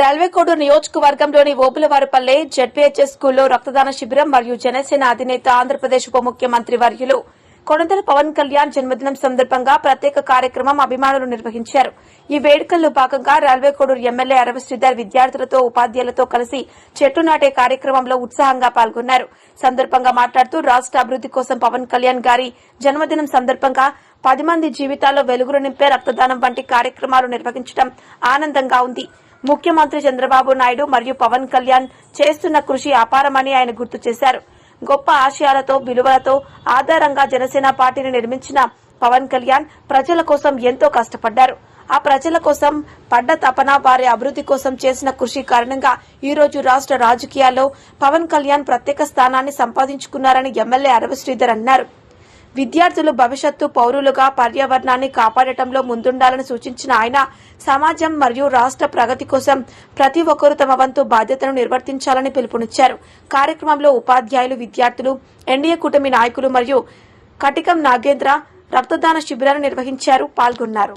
Railway Koduru నియోజకవర్గంలోని Obulavaripalle ZPHS స్కూల్లో రక్తదాన శిబిరం మరియు జనసేన అధినేత ఆంధ్రప్రదేశ్ ఉప ముఖ్యమంత్రి వర్యులు కొణిదెల పవన్ కళ్యాణ్ జన్మదినం సందర్భంగా ప్రత్యేక కార్యక్రమం అభిమానులు నిర్వహించారు. ఈ వేడుకల్లో భాగంగా రైల్వే కోడూరు ఎమ్మెల్యే అరవ శ్రీధర్ విద్యార్థులతో ఉపాధ్యాయులతో కలిసి చెట్టు నాటే కార్యక్రమంలో ఉత్సాహంగా పాల్గొన్నారు. సందర్భంగా మాట్లాడుతూ రాష్ట అభివృద్ది కోసం పవన్ కళ్యాణ్ గారి జన్మదినం సందర్భంగా పది మంది జీవితాల్లో వెలుగులు నింపే రక్తదానం వంటి కార్యక్రమాలు నిర్వహించడం ఆనందంగా ఉంది. ముఖ్యమంత్రి చంద్రబాబు నాయుడు మరియు పవన్ కళ్యాణ్ చేస్తున్న కృషి అపారమని ఆయన గుర్తు చేశారు. గొప్ప ఆశయాలతో విలువలతో ఆధారంగా జనసేన పార్టీని నిర్మించిన పవన్ కళ్యాణ్ ప్రజల కోసం ఎంతో కష్టపడ్డారు. ఆ ప్రజల కోసం పడ్డ తపన వారి అభివృద్ది కోసం చేసిన కృషి కారణంగా ఈ రోజు రాష్ట్ర రాజకీయాల్లో పవన్ కళ్యాణ్ ప్రత్యేక స్థానాన్ని సంపాదించుకున్నారని ఎమ్మెల్యే అరవ శ్రీధర్ అన్నారు. విద్యార్థులు భవిష్యత్తు పౌరులుగా పర్యావరణాన్ని కాపాడటంలో ముందుండాలని సూచించిన ఆయన సమాజం మరియు రాష్ట్ర ప్రగతి కోసం ప్రతి ఒక్కరూ తమ వంతు బాధ్యతను నిర్వర్తించాలని పిలుపునిచ్చారు. కార్యక్రమంలో ఉపాధ్యాయులు విద్యార్థులు ఎన్డీఏ కూటమి నాయకులు మరియు కటికం నాగేంద్ర రక్తదాన శిబిరాలు నిర్వహించారు పాల్గొన్నారు.